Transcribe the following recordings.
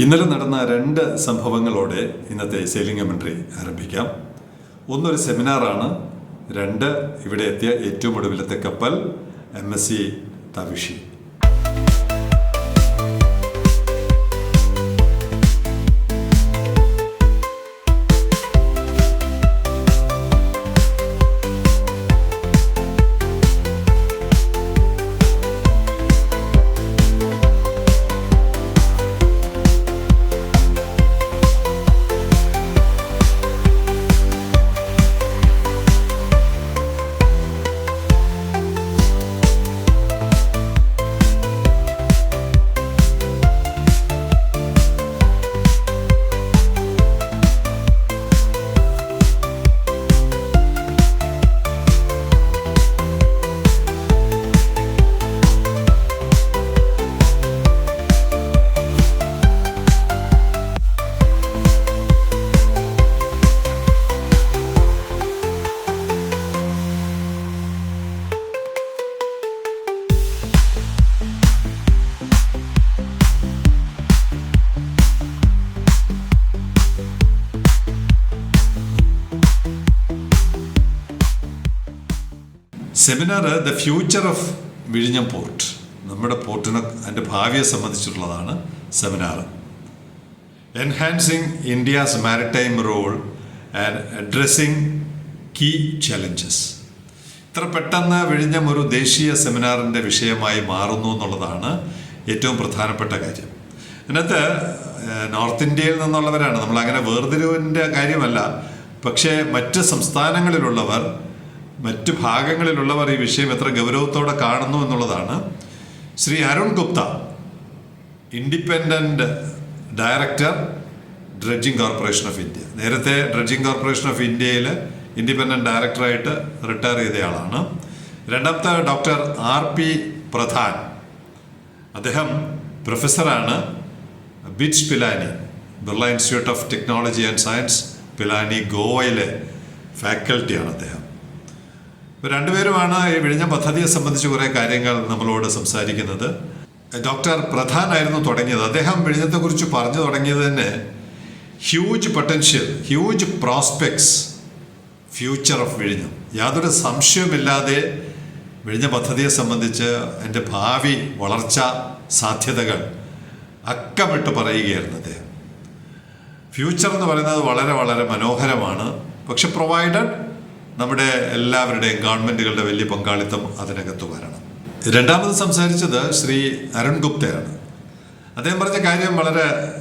ഇന്നലെ നടന്ന രണ്ട് സംഭവങ്ങളോടെ ഇന്നത്തെ സെയിലിംഗ് കമൻട്രി ആരംഭിക്കാം. ഒന്നൊരു സെമിനാറാണ്. രണ്ട് ഇവിടെ എത്തിയ ഏറ്റവും ഒടുവിലത്തെ കപ്പൽ M S C Tavishi seminar the future of വിഴിഞ്ഞം പോർട്ട് നമ്മുടെ പോർട്ടിനെ അതിന്റെ ഭാവിയെ സംബന്ധിച്ചിട്ടുള്ളതാണ് seminar enhancing India's maritime role and addressing key challenges ഇത്ര പെട്ടെന്ന് വിഴിഞ്ഞം ഒരു ദേശീയ സെമിനാറിന്റെ വിഷയമായി മാറുന്നു എന്നുള്ളതാണ് ഏറ്റവും പ്രധാനപ്പെട്ട കാര്യം. അതിനകത്ത് നോർത്ത് ഇന്ത്യയിൽ നിന്നുള്ളവരാണ്. നമ്മൾ അങ്ങനെ വേർതിരിവിന്റെ കാര്യമല്ല. പക്ഷേ മറ്റ് സംസ്ഥാനങ്ങളിലുള്ളവർ മറ്റ് ഭാഗങ്ങളിലുള്ളവർ ഈ വിഷയം എത്ര ഗൗരവത്തോടെ കാണുന്നു എന്നുള്ളതാണ്. Shri Arun Gupta independent director dredging corporation of India നേരത്തെ ഡ്രഡ്ജിംഗ് കോർപ്പറേഷൻ ഓഫ് ഇന്ത്യയിൽ ഇൻഡിപെൻഡന്റ് ഡയറക്ടറായിട്ട് റിട്ടയർ ചെയ്തയാളാണ്. രണ്ടാമത്തെ ഡോക്ടർ ആർ പി പ്രധാൻ അദ്ദേഹം പ്രൊഫസറാണ് BITS Pilani Birla institute of technology and science Pilani ഗോവയിലെ ഫാക്കൽറ്റിയാണ് അദ്ദേഹം. രണ്ടുപേരുമാണ് ഈ വിഴിഞ്ഞ പദ്ധതിയെ സംബന്ധിച്ച് കുറേ കാര്യങ്ങൾ നമ്മളോട് സംസാരിക്കുന്നത്. ഡോക്ടർ പ്രധാൻ ആയിരുന്നു തുടങ്ങിയത്. അദ്ദേഹം വിഴിഞ്ഞത്തെക്കുറിച്ച് പറഞ്ഞു തുടങ്ങിയത് തന്നെ huge potential huge prospects future of വിഴിഞ്ഞം. യാതൊരു സംശയമില്ലാതെ വിഴിഞ്ഞ പദ്ധതിയെ സംബന്ധിച്ച് എന്റെ ഭാവി വളർച്ച സാധ്യതകൾ അക്കമിട്ട് പറയുകയായിരുന്നു അദ്ദേഹം. ഫ്യൂച്ചർ എന്ന് പറയുന്നത് വളരെ വളരെ മനോഹരമാണ്. പക്ഷെ പ്രൊവൈഡഡ് നമ്മുടെ എല്ലാവരുടെയും ഗവൺമെന്റുകളുടെ വലിയ പങ്കാളിത്തം അതിനകത്ത് വരണം. രണ്ടാമത് സംസാരിച്ചത് ശ്രീ അരുൺ ഗുപ്തയാണ്. അദ്ദേഹം പറഞ്ഞ കാര്യം വളരെ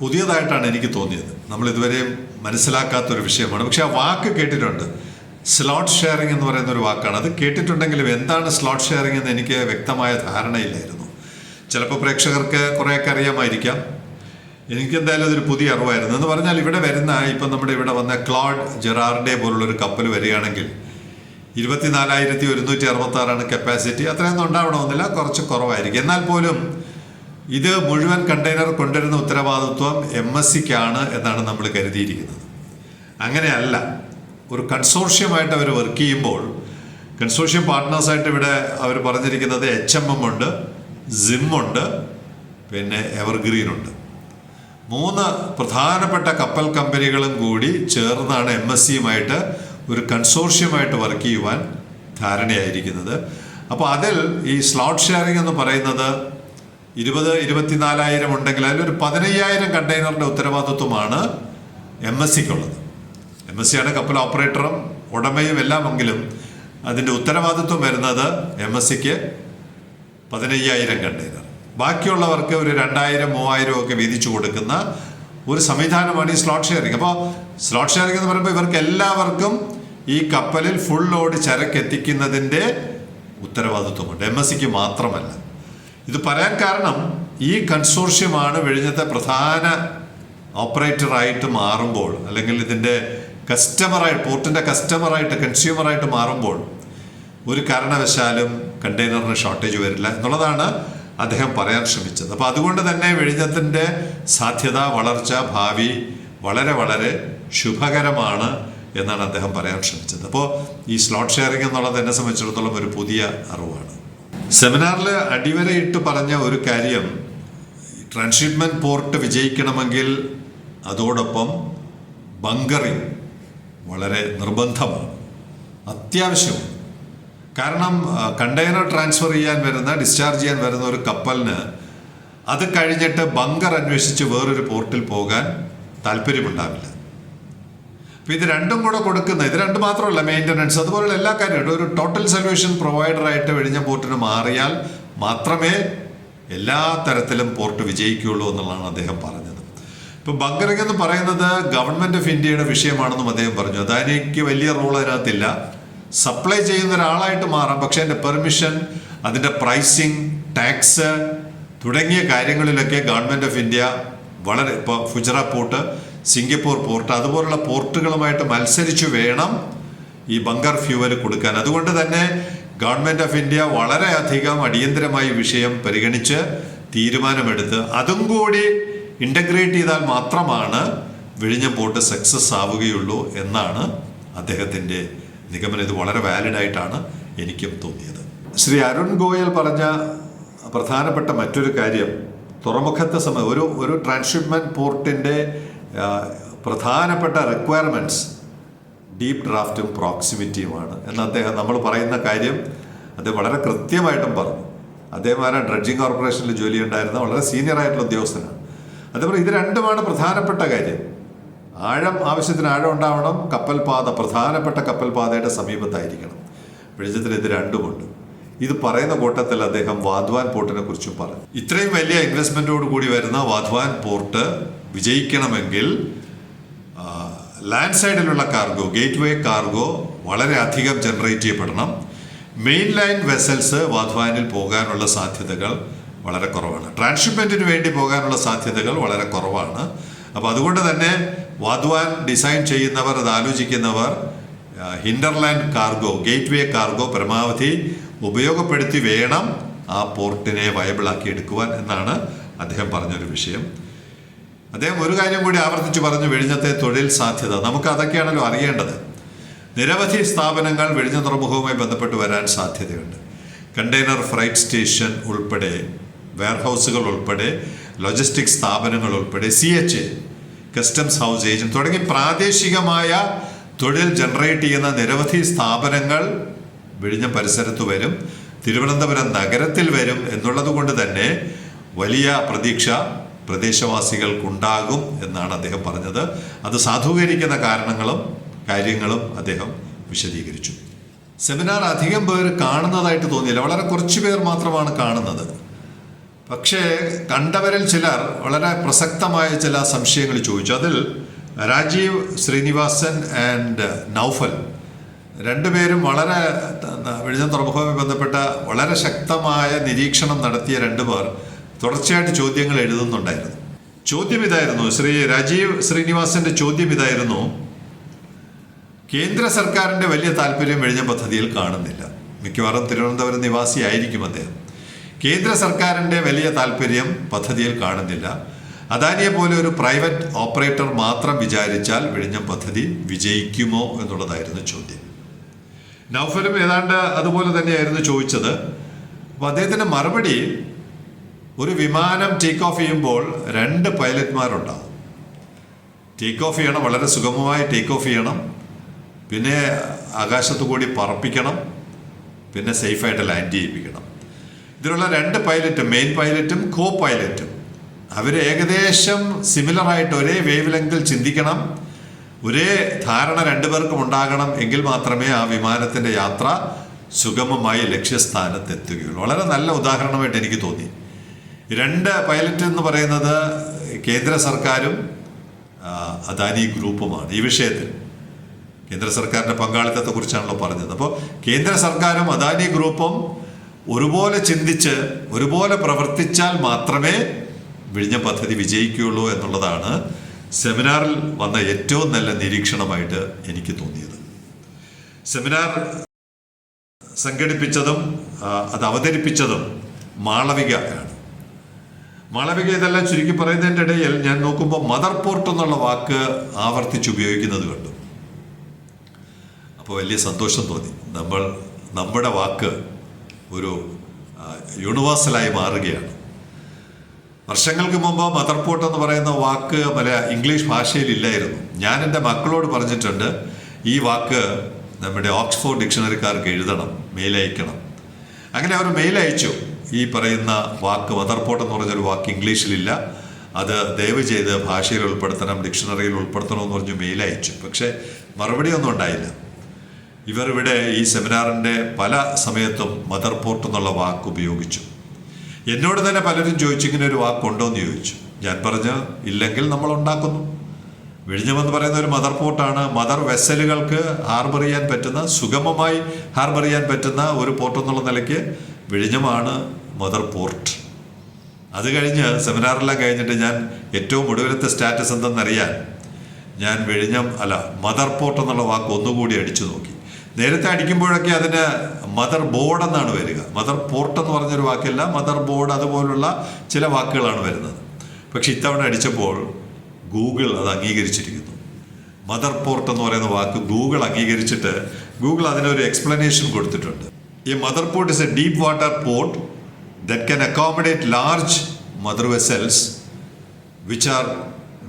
പുതിയതായിട്ടാണ് എനിക്ക് തോന്നിയത്. നമ്മൾ ഇതുവരെയും മനസ്സിലാക്കാത്തൊരു വിഷയമാണ്. പക്ഷെ ആ വാക്ക് കേട്ടിട്ടുണ്ട്. സ്ലോട്ട് ഷെയറിംഗ് എന്ന് പറയുന്ന ഒരു വാക്കാണ്. അത് കേട്ടിട്ടുണ്ടെങ്കിലും എന്താണ് സ്ലോട്ട് ഷെയറിംഗ് എന്ന് എനിക്ക് വ്യക്തമായ ധാരണയില്ലായിരുന്നു. ചിലപ്പോൾ പ്രേക്ഷകർക്ക് കുറേയൊക്കെ അറിയാമായിരിക്കാം. എനിക്ക് എന്തായാലും അതൊരു പുതിയ അറിവായിരുന്നു. എന്ന് പറഞ്ഞാൽ ഇവിടെ വരുന്ന ഇപ്പം നമ്മുടെ ഇവിടെ വന്ന ക്ലോഡ് ജെറാർഡെ പോലുള്ളൊരു കപ്പൽ വരികയാണെങ്കിൽ ഇരുപത്തിനാലായിരത്തി ഒരുന്നൂറ്റി അറുപത്തി ആറാണ് കപ്പാസിറ്റി. അത്രയൊന്നും ഉണ്ടാവണമെന്നില്ല കുറച്ച് കുറവായിരിക്കും. എന്നാൽ പോലും ഇത് മുഴുവൻ കണ്ടെയ്നർ കൊണ്ടുവരുന്ന ഉത്തരവാദിത്വം എം എസ് സിക്കാണ് എന്നാണ് നമ്മൾ കരുതിയിരിക്കുന്നത്. അങ്ങനെയല്ല ഒരു കൺസോർഷ്യമായിട്ട് അവർ വർക്ക് ചെയ്യുമ്പോൾ കൺസോർഷ്യം പാർട്ട്നേഴ്സായിട്ട് ഇവിടെ അവർ പറഞ്ഞിരിക്കുന്നത് എച്ച് എം എം ഉണ്ട് സിം ഉണ്ട് പിന്നെ എവർഗ്രീൻ ഉണ്ട്. മൂന്ന് പ്രധാനപ്പെട്ട കപ്പൽ കമ്പനികളും കൂടി ചേർന്നാണ് എം എസ് സിയുമായിട്ട് ഒരു കൺസോർഷ്യമായിട്ട് വർക്ക് ചെയ്യുവാൻ ധാരണയായിരിക്കുന്നത്. അപ്പോൾ അതിൽ ഈ സ്ലോട്ട് ഷെയറിംഗ് എന്ന് പറയുന്നത് ഇരുപത് ഇരുപത്തിനാലായിരം ഉണ്ടെങ്കിൽ അതിലൊരു പതിനയ്യായിരം കണ്ടെയ്നറിന്റെ ഉത്തരവാദിത്വമാണ് എം എസ് സിക്കുള്ളത് എം എസ് സിയാണ് കപ്പൽ ഓപ്പറേറ്ററും ഉടമയും എല്ലാമെങ്കിലും അതിന്റെ ഉത്തരവാദിത്വം വരുന്നത് എം എസ് സിക്ക് പതിനയ്യായിരം കണ്ടെയ്നർ ബാക്കിയുള്ളവർക്ക് ഒരു രണ്ടായിരം മൂവായിരം ഒക്കെ വീതിച്ചു കൊടുക്കുന്ന ഒരു സംവിധാനമാണ് ഈ സ്ലോട്ട് ഷെയറിംഗ് അപ്പോൾ സ്ലോട്ട് ഷെയറിംഗ് എന്ന് പറയുമ്പോൾ ഇവർക്ക് എല്ലാവർക്കും ഈ കപ്പലിൽ ഫുൾ ലോഡ് ചരക്കെത്തിക്കുന്നതിന്റെ ഉത്തരവാദിത്വമുണ്ട്. എം എസ് സിക്ക് മാത്രമല്ല. ഇത് പറയാൻ കാരണം ഈ കൺസോർഷ്യമാണ് വിഴിഞ്ഞത്തെ പ്രധാന ഓപ്പറേറ്ററായിട്ട് മാറുമ്പോൾ അല്ലെങ്കിൽ ഇതിന്റെ കസ്റ്റമറായിട്ട് പോർട്ടിന്റെ കസ്റ്റമറായിട്ട് കൺസ്യൂമറായിട്ട് മാറുമ്പോൾ ഒരു കാരണവശാലും കണ്ടെയ്നറിന് ഷോർട്ടേജ് വരില്ല എന്നുള്ളതാണ് അദ്ദേഹം പറയാൻ ശ്രമിച്ചത്. അപ്പോൾ അതുകൊണ്ട് തന്നെ വിഴിഞ്ഞത്തിന്റെ സാധ്യത വളർച്ച ഭാവി വളരെ വളരെ ശുഭകരമാണ് എന്നാണ് അദ്ദേഹം പറയാൻ ശ്രമിച്ചത്. അപ്പോൾ ഈ സ്ലോട്ട് ഷെയറിംഗ് എന്നുള്ളത് എന്നെ സംബന്ധിച്ചിടത്തോളം ഒരു പുതിയ അറിവാണ്. സെമിനാറിൽ അടിവരയിട്ട് പറഞ്ഞ ഒരു കാര്യം ട്രാൻസ്ഷിപ്മെന്റ് പോർട്ട് വിജയിക്കണമെങ്കിൽ അതോടൊപ്പം ബങ്കറിങ് വളരെ നിർബന്ധമാണ് അത്യാവശ്യമാണ്. കാരണം കണ്ടെയ്നർ ട്രാൻസ്ഫർ ചെയ്യാൻ വരുന്ന ഡിസ്ചാർജ് ചെയ്യാൻ വരുന്ന ഒരു കപ്പലിന് അത് കഴിഞ്ഞിട്ട് ബങ്കർ അന്വേഷിച്ച് വേറൊരു പോർട്ടിൽ പോകാൻ താല്പര്യമുണ്ടാവില്ല. അപ്പോൾ ഇത് രണ്ടും കൂടെ കൊടുക്കുന്ന ഇത് രണ്ട് മാത്രമല്ല മെയിന്റനൻസ് അതുപോലുള്ള എല്ലാ കാര്യവും ഒരു ടോട്ടൽ സൊല്യൂഷൻ പ്രൊവൈഡറായിട്ട് വെടിഞ്ഞ പോർട്ടിന് മാറിയാൽ മാത്രമേ എല്ലാ തരത്തിലും പോർട്ട് വിജയിക്കുകയുള്ളൂ എന്നുള്ളതാണ് അദ്ദേഹം പറഞ്ഞത്. ഇപ്പം ബങ്കറിംഗ് എന്ന് പറയുന്നത് ഗവൺമെന്റ് ഓഫ് ഇന്ത്യയുടെ വിഷയമാണെന്നും അദ്ദേഹം പറഞ്ഞു. അദാനിക്ക് വലിയ റോൾ അതിനകത്തില്ല. സപ്ലൈ ചെയ്യുന്ന ഒരാളായിട്ട് മാറാം. പക്ഷേ അതിന്റെ പെർമിഷൻ അതിന്റെ പ്രൈസിങ് ടാക്സ് തുടങ്ങിയ കാര്യങ്ങളിലൊക്കെ ഗവൺമെന്റ് ഓഫ് ഇന്ത്യ വളരെ ഇപ്പോൾ ഫുജറ പോർട്ട് സിംഗപ്പൂർ പോർട്ട് അതുപോലുള്ള പോർട്ടുകളുമായിട്ട് മത്സരിച്ചു വേണം ഈ ബങ്കർ ഫ്യൂവൽ കൊടുക്കാൻ. അതുകൊണ്ട് തന്നെ ഗവൺമെന്റ് ഓഫ് ഇന്ത്യ വളരെയധികം അടിയന്തരമായി വിഷയം പരിഗണിച്ച് തീരുമാനമെടുത്ത് അതും കൂടി ഇന്റഗ്രേറ്റ് ചെയ്താൽ മാത്രമാണ് വിഴിഞ്ഞ പോർട്ട് സക്സസ് ആവുകയുള്ളൂ എന്നാണ് അദ്ദേഹത്തിന്റെ നിഗമനം ഇത് വളരെ വാലിഡ് ആയിട്ടാണ് എനിക്കും തോന്നിയത്. ശ്രീ അരുൺ ഗോയൽ പറഞ്ഞ പ്രധാനപ്പെട്ട മറ്റൊരു കാര്യം തുറമുഖത്തെ സമയം ഒരു ഒരു ട്രാൻസ്ഷിപ്മെന്റ് പോർട്ടിന്റെ പ്രധാനപ്പെട്ട റിക്വയർമെന്റ്സ് ഡീപ്പ് ഡ്രാഫ്റ്റും പ്രോക്സിമിറ്റിയുമാണ് എന്ന് അദ്ദേഹം നമ്മൾ പറയുന്ന കാര്യം അദ്ദേഹം വളരെ കൃത്യമായിട്ടും പറഞ്ഞു. അദ്ദേഹം ആരാ ഡ്രഡ്ജിങ് കോർപ്പറേഷനിൽ ജോലി ഉണ്ടായിരുന്ന വളരെ സീനിയർ ആയിട്ടുള്ള ഉദ്യോഗസ്ഥനാണ്. അതേപോലെ ഇത് രണ്ടുമാണ് പ്രധാനപ്പെട്ട കാര്യം. ആഴം ആവശ്യത്തിന് ആഴം ഉണ്ടാവണം. കപ്പൽപാത പ്രധാനപ്പെട്ട കപ്പൽപാതയുടെ സമീപത്തായിരിക്കണം. വെളിച്ചത്തിന് ഇത് രണ്ടുമുണ്ട്. ഇത് പറയുന്ന കൂട്ടത്തിൽ അദ്ദേഹം വാധ്വാൻ പോർട്ടിനെ കുറിച്ചും പറഞ്ഞു. ഇത്രയും വലിയ ഇൻവെസ്റ്റ്മെന്റോട് കൂടി വരുന്ന വാധ്വാൻ പോർട്ട് വിജയിക്കണമെങ്കിൽ ലാൻഡ് സൈഡിലുള്ള കാർഗോ ഗേറ്റ് വേ കാർഗോ വളരെ അധികം ജനറേറ്റ് ചെയ്യപ്പെടണം. മെയിൻ ലൈൻ വെസൽസ് വാധ്വാനിൽ പോകാനുള്ള സാധ്യതകൾ വളരെ കുറവാണ്. ട്രാൻസ്ഷിപ്മെന്റിന് വേണ്ടി പോകാനുള്ള സാധ്യതകൾ വളരെ കുറവാണ്. അപ്പോൾ അതുകൊണ്ട് തന്നെ വാധ്വാൻ ഡിസൈൻ ചെയ്യുന്നവർ അത് ആലോചിക്കുന്നവർ hinterland cargo gateway cargo പരമാവധി ഉപയോഗപ്പെടുത്തി വേണം ആ പോർട്ടിനെ വയബിളാക്കി എടുക്കുവാൻ എന്നാണ് അദ്ദേഹം പറഞ്ഞൊരു വിഷയം. അദ്ദേഹം ഒരു കാര്യം കൂടി ആവർത്തിച്ച് പറഞ്ഞു വെഴിഞ്ഞത്തെ തൊഴിൽ സാധ്യത. നമുക്ക് അതൊക്കെയാണല്ലോ അറിയേണ്ടത്. നിരവധി സ്ഥാപനങ്ങൾ വെഴിഞ്ഞ തുറമുഖവുമായി ബന്ധപ്പെട്ട് വരാൻ സാധ്യതയുണ്ട്. കണ്ടെയ്നർ ഫ്രൈറ്റ് സ്റ്റേഷൻ ഉൾപ്പെടെ വെയർഹൗസുകൾ ഉൾപ്പെടെ ലോജിസ്റ്റിക് സ്ഥാപനങ്ങൾ ഉൾപ്പെടെ C H A customs house agent തുടങ്ങി പ്രാദേശികമായ തൊഴിൽ ജനറേറ്റ് ചെയ്യുന്ന നിരവധി സ്ഥാപനങ്ങൾ വിഴിഞ്ഞ പരിസരത്ത് വരും. തിരുവനന്തപുരം നഗരത്തിൽ വരും എന്നുള്ളത് കൊണ്ട് തന്നെ വലിയ പ്രതീക്ഷ പ്രദേശവാസികൾക്കുണ്ടാകും എന്നാണ് അദ്ദേഹം പറഞ്ഞത്. അത് സാധൂകരിക്കുന്ന കാരണങ്ങളും കാര്യങ്ങളും അദ്ദേഹം വിശദീകരിച്ചു. സെമിനാർ അധികം പേർ കാണുന്നതായിട്ട് തോന്നിയില്ല. വളരെ കുറച്ച് പേർ മാത്രമാണ് കാണുന്നത്. പക്ഷേ കണ്ടവരിൽ ചിലർ വളരെ പ്രസക്തമായ ചില സംശയങ്ങൾ ചോദിച്ചു. അതിൽ രാജീവ് ശ്രീനിവാസൻ ആൻഡ് നൗഫൽ രണ്ടുപേരും വളരെ വെളിച്ചം തുറമുഖവുമായി ബന്ധപ്പെട്ട വളരെ ശക്തമായ നിരീക്ഷണം നടത്തിയ രണ്ടുപേർ തുടർച്ചയായിട്ട് ചോദ്യങ്ങൾ എഴുതുന്നുണ്ടായിരുന്നു. ചോദ്യം ഇതായിരുന്നു. ശ്രീ രാജീവ് ശ്രീനിവാസന്റെ ചോദ്യം ഇതായിരുന്നു. കേന്ദ്ര സർക്കാരിന്റെ വലിയ താല്പര്യം വെളിഞ്ഞ പദ്ധതിയിൽ കാണുന്നില്ല. മിക്കവാറും തിരുവനന്തപുരം നിവാസിയായിരിക്കും അദ്ദേഹം. കേന്ദ്ര സർക്കാരിന്റെ വലിയ താല്പര്യം പദ്ധതിയിൽ കാണുന്നില്ല. അദാനിയെ പോലെ ഒരു പ്രൈവറ്റ് ഓപ്പറേറ്റർ മാത്രം വിചാരിച്ചാൽ വിഴിഞ്ഞം പദ്ധതി വിജയിക്കുമോ എന്നുള്ളതായിരുന്നു ചോദ്യം. നൗഫലും ഏതാണ്ട് അതുപോലെ തന്നെയായിരുന്നു ചോദിച്ചത്. അപ്പോൾ അദ്ദേഹത്തിന്റെ മറുപടി ഒരു വിമാനം ടേക്ക് ഓഫ് ചെയ്യുമ്പോൾ രണ്ട് പൈലറ്റ്മാരുണ്ടാവും. ടേക്ക് ഓഫ് ചെയ്യണം വളരെ സുഗമമായി ടേക്ക് ഓഫ് ചെയ്യണം. പിന്നെ ആകാശത്തു കൂടി പറപ്പിക്കണം. പിന്നെ സേഫായിട്ട് ലാൻഡ് ചെയ്യിപ്പിക്കണം. ഇതിലുള്ള രണ്ട് പൈലറ്റും മെയിൻ പൈലറ്റും കോ പൈലറ്റും അവർ ഏകദേശം സിമിലറായിട്ട് ഒരേ വേവ് ലെങ്തിൽ ചിന്തിക്കണം. ഒരേ ധാരണ രണ്ടുപേർക്കും ഉണ്ടാകണം എങ്കിൽ മാത്രമേ ആ വിമാനത്തിന്റെ യാത്ര സുഗമമായി ലക്ഷ്യസ്ഥാനത്ത് എത്തുകയുള്ളൂ വളരെ നല്ല ഉദാഹരണമായിട്ട് എനിക്ക് തോന്നി. രണ്ട് പൈലറ്റ് എന്ന് പറയുന്നത് കേന്ദ്ര സർക്കാരും അദാനി ഗ്രൂപ്പുമാണ് ഈ വിഷയത്തിൽ. കേന്ദ്ര സർക്കാരിന്റെ പങ്കാളിത്തത്തെക്കുറിച്ചാണല്ലോ പറഞ്ഞത്. അപ്പോൾ കേന്ദ്ര സർക്കാരും അദാനി ഗ്രൂപ്പും ഒരുപോലെ ചിന്തിച്ച് ഒരുപോലെ പ്രവർത്തിച്ചാൽ മാത്രമേ വിഴിഞ്ഞ പദ്ധതി വിജയിക്കുകയുള്ളൂ എന്നുള്ളതാണ് സെമിനാറിൽ വന്ന ഏറ്റവും നല്ല നിരീക്ഷണമായിട്ട് എനിക്ക് തോന്നിയത്. സെമിനാർ സംഘടിപ്പിച്ചതും അത് അവതരിപ്പിച്ചതും മാളവിക ആണ്. മാളവിക ഇതെല്ലാം ചുരുക്കി പറയുന്നതിന്റെ ഇടയിൽ ഞാൻ നോക്കുമ്പോൾ മദർ പോർട്ട് എന്നുള്ള വാക്ക് ആവർത്തിച്ച് ഉപയോഗിക്കുന്നത് കണ്ടു. അപ്പോൾ വലിയ സന്തോഷം തോന്നി. നമ്മൾ നമ്മുടെ വാക്ക് ഒരു യൂണിവേഴ്സലായി മാറുകയാണ്. വർഷങ്ങൾക്ക് മുമ്പ് മദർ പോർട്ട് എന്ന് പറയുന്ന വാക്ക് പല ഇംഗ്ലീഷ് ഭാഷയിൽ ഇല്ലായിരുന്നു. ഞാൻ എന്റെ മക്കളോട് പറഞ്ഞിട്ടുണ്ട് ഈ വാക്ക് നമ്മുടെ ഓക്സ്ഫോർഡ് ഡിക്ഷണറിക്കാർക്ക് എഴുതണം മെയിലയക്കണം അങ്ങനെ അവർ മെയിലയച്ചു ഈ പറയുന്ന വാക്ക് മദർ പോർട്ട് എന്ന് പറഞ്ഞൊരു വാക്ക് ഇംഗ്ലീഷിലില്ല. അത് ദയവ് ചെയ്ത് ഭാഷയിൽ ഉൾപ്പെടുത്തണം ഡിക്ഷണറിയിൽ ഉൾപ്പെടുത്തണമെന്ന് പറഞ്ഞ് മെയിലയച്ചു പക്ഷേ മറുപടിയൊന്നും ഉണ്ടായില്ല. ഇവർ ഇവിടെ ഈ സെമിനാറിന്റെ പല സമയത്തും മദർ പോർട്ട് എന്നുള്ള വാക്ക് ഉപയോഗിച്ചു. എന്നോട് തന്നെ പലരും ചോദിച്ചു ഇങ്ങനെ ഒരു വാക്കുണ്ടോ എന്ന് ചോദിച്ചു. ഞാൻ പറഞ്ഞു ഇല്ലെങ്കിൽ നമ്മൾ ഉണ്ടാക്കുന്നു. വിഴിഞ്ഞമെന്ന് പറയുന്ന ഒരു മദർ പോർട്ടാണ്. മദർ വെസലുകൾക്ക് ഹാർബർ ചെയ്യാൻ പറ്റുന്ന സുഗമമായി ഹാർബർ ചെയ്യാൻ പറ്റുന്ന ഒരു പോർട്ട് എന്നുള്ള നിലയ്ക്ക് വിഴിഞ്ഞമാണ് മദർ പോർട്ട്. അത് കഴിഞ്ഞ് സെമിനാറെല്ലാം കഴിഞ്ഞിട്ട് ഞാൻ ഏറ്റവും ഒടുവിലത്തെ സ്റ്റാറ്റസ് എന്തെന്നറിയാൻ ഞാൻ വിഴിഞ്ഞം അല്ല മദർ പോർട്ട് എന്നുള്ള വാക്ക് ഒന്നുകൂടി അടിച്ചു നോക്കി. നേരത്തെ അടിക്കുമ്പോഴൊക്കെ അതിന് മദർ ബോർഡ് എന്നാണ് വരിക. മദർ പോർട്ട് എന്ന് പറഞ്ഞൊരു വാക്കല്ല. മദർ ബോർഡ് അതുപോലുള്ള ചില വാക്കുകളാണ് വരുന്നത്. പക്ഷെ ഇത്തവണ അടിച്ചപ്പോൾ ഗൂഗിൾ അത് അംഗീകരിച്ചിരിക്കുന്നു. മദർ പോർട്ട് എന്ന് പറയുന്ന വാക്ക് ഗൂഗിൾ അംഗീകരിച്ചിട്ട് ഗൂഗിൾ അതിനൊരു എക്സ്പ്ലനേഷൻ കൊടുത്തിട്ടുണ്ട്. ഈ mother port is a deep water port that can accommodate large mother vessels which are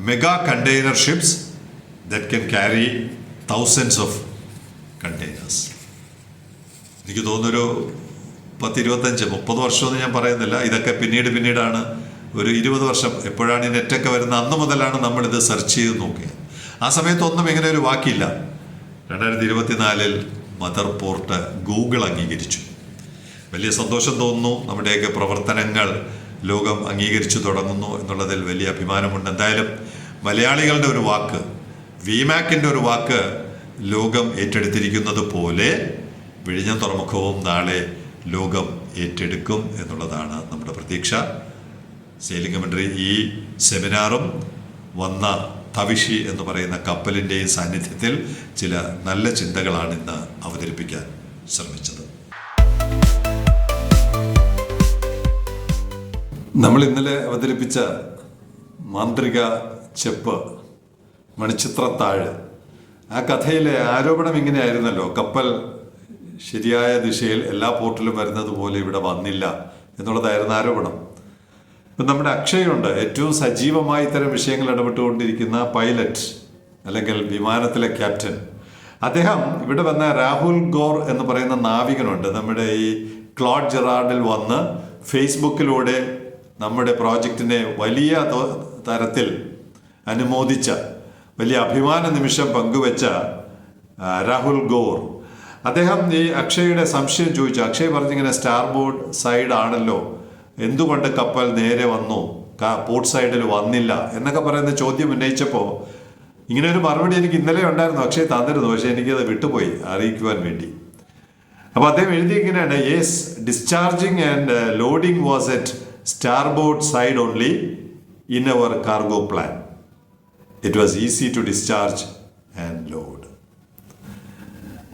mega container ships that can carry thousands of containers. എനിക്ക് തോന്നുന്നൊരു പത്ത് ഇരുപത്തഞ്ച് മുപ്പത് വർഷമെന്ന് ഞാൻ പറയുന്നില്ല. ഇതൊക്കെ പിന്നീട് പിന്നീടാണ്. ഒരു ഇരുപത് വർഷം എപ്പോഴാണ് ഈ നെറ്റൊക്കെ വരുന്നത്? അന്ന് മുതലാണ് നമ്മളിത് സെർച്ച് ചെയ്ത് നോക്കിയത് ആ സമയത്തൊന്നും ഇങ്ങനെ ഒരു വാക്കില്ല. രണ്ടായിരത്തി ഇരുപത്തിനാലിൽ മദർ പോർട്ട് ഗൂഗിൾ അംഗീകരിച്ചു. വലിയ സന്തോഷം തോന്നുന്നു. നമ്മുടെയൊക്കെ പ്രവർത്തനങ്ങൾ ലോകം അംഗീകരിച്ചു തുടങ്ങുന്നു എന്നുള്ളതിൽ വലിയ അഭിമാനമുണ്ട്. എന്തായാലും മലയാളികളുടെ ഒരു വാക്ക് വിമാക്കിന്റെ ഒരു വാക്ക് ലോകം ഏറ്റെടുത്തിരിക്കുന്നത് പോലെ വിഴിഞ്ഞം തുറമുഖവും നാളെ ലോകം ഏറ്റെടുക്കും എന്നുള്ളതാണ് നമ്മുടെ പ്രതീക്ഷ. സെയിലിംഗ് കമൻട്രി ഈ സെമിനാറും വന്ന തവിഷി എന്ന് പറയുന്ന കപ്പലിന്റെയും സാന്നിധ്യത്തിൽ ചില നല്ല ചിന്തകളാണ് ഇന്ന് അവതരിപ്പിക്കാൻ ശ്രമിച്ചത്. നമ്മൾ ഇന്നലെ അവതരിപ്പിച്ച മാന്ത്രിക ചെപ്പ് മണിച്ചിത്രത്താഴ് ആ കഥയിലെ ആരോപണം ഇങ്ങനെയായിരുന്നല്ലോ. കപ്പൽ ശരിയായ ദിശയിൽ എല്ലാ പോർട്ടിലും വരുന്നത് പോലെ ഇവിടെ വന്നില്ല എന്നുള്ളതായിരുന്നു ആരോപണം. ഇപ്പം നമ്മുടെ അക്ഷയുണ്ട്. ഏറ്റവും സജീവമായി ഇത്തരം വിഷയങ്ങൾ ഇടപെട്ടുകൊണ്ടിരിക്കുന്ന പൈലറ്റ് അല്ലെങ്കിൽ വിമാനത്തിലെ ക്യാപ്റ്റൻ. അദ്ദേഹം ഇവിടെ വന്ന രാഹുൽ ഗോർ എന്ന് പറയുന്ന നാവികനുണ്ട്. നമ്മുടെ ഈ ക്ലോഡ് ജെറാർഡിൽ വന്ന് ഫേസ്ബുക്കിലൂടെ നമ്മുടെ പ്രോജക്റ്റിനെ വലിയ തരത്തിൽ അനുമോദിച്ച വലിയ അഭിമാന നിമിഷം പങ്കുവെച്ച രാഹുൽ ഗോർ. അദ്ദേഹം ഈ അക്ഷയുടെ സംശയം ചോദിച്ചു. അക്ഷയ് പറഞ്ഞിങ്ങനെ സ്റ്റാർ ബോർഡ് സൈഡ് ആണല്ലോ. എന്തുകൊണ്ട് കപ്പൽ നേരെ വന്നു? പോർട്ട് സൈഡിൽ വന്നില്ല? എന്നൊക്കെ പറയുന്ന ചോദ്യം ഉന്നയിച്ചപ്പോൾ ഇങ്ങനെ ഒരു മറുപടി എനിക്ക് ഇന്നലെ ഉണ്ടായിരുന്നു. അക്ഷയ് തന്നിരുന്നു പക്ഷേ എനിക്കത് വിട്ടുപോയി അറിയിക്കുവാൻ വേണ്ടി. അപ്പോൾ അദ്ദേഹം എഴുതി ഇങ്ങനെയാണ് yes discharging and loading was at starboard side only in our cargo plan it was easy to discharge and load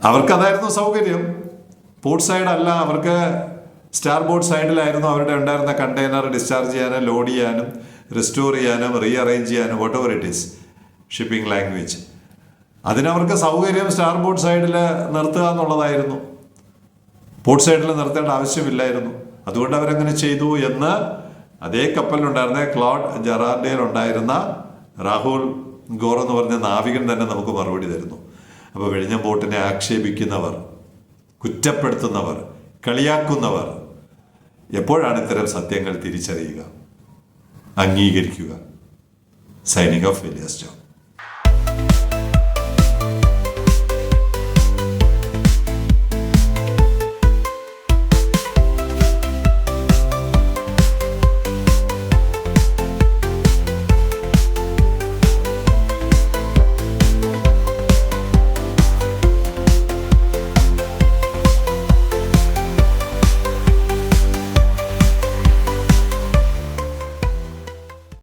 അവർക്കതായിരുന്നു സൗകര്യം. പോർട്ട് സൈഡ് അല്ല. അവർക്ക് സ്റ്റാർ ബോർഡ് സൈഡിലായിരുന്നു അവരുടെ ഉണ്ടായിരുന്ന കണ്ടെയ്നർ ഡിസ്ചാർജ് ചെയ്യാനും ലോഡ് ചെയ്യാനും റിസ്റ്റോർ ചെയ്യാനും റീ അറേഞ്ച് ചെയ്യാനും whatever it is shipping language അതിനവർക്ക് സൗകര്യം സ്റ്റാർ ബോർഡ് സൈഡിൽ നിർത്തുക എന്നുള്ളതായിരുന്നു. പോർട്ട് സൈഡിൽ നിർത്തേണ്ട ആവശ്യമില്ലായിരുന്നു. അതുകൊണ്ട് അവരങ്ങനെ ചെയ്തു എന്ന് അതേ കപ്പലിലുണ്ടായിരുന്ന ക്ലോഡ് ജറാർഡയിൽ ഉണ്ടായിരുന്ന രാഹുൽ ഗോർ എന്ന് പറഞ്ഞ നാവികൻ തന്നെ നമുക്ക് മറുപടി തരുന്നു. അപ്പോൾ വിഴിഞ്ഞ ബോട്ടിനെ ആക്ഷേപിക്കുന്നവർ കുറ്റപ്പെടുത്തുന്നവർ കളിയാക്കുന്നവർ എപ്പോഴാണ് ഇത്തരം സത്യങ്ങൾ തിരിച്ചറിയുക? അംഗീകരിക്കുക. സൈനിക ഓഫ് വലിയ സ്റ്റോൺ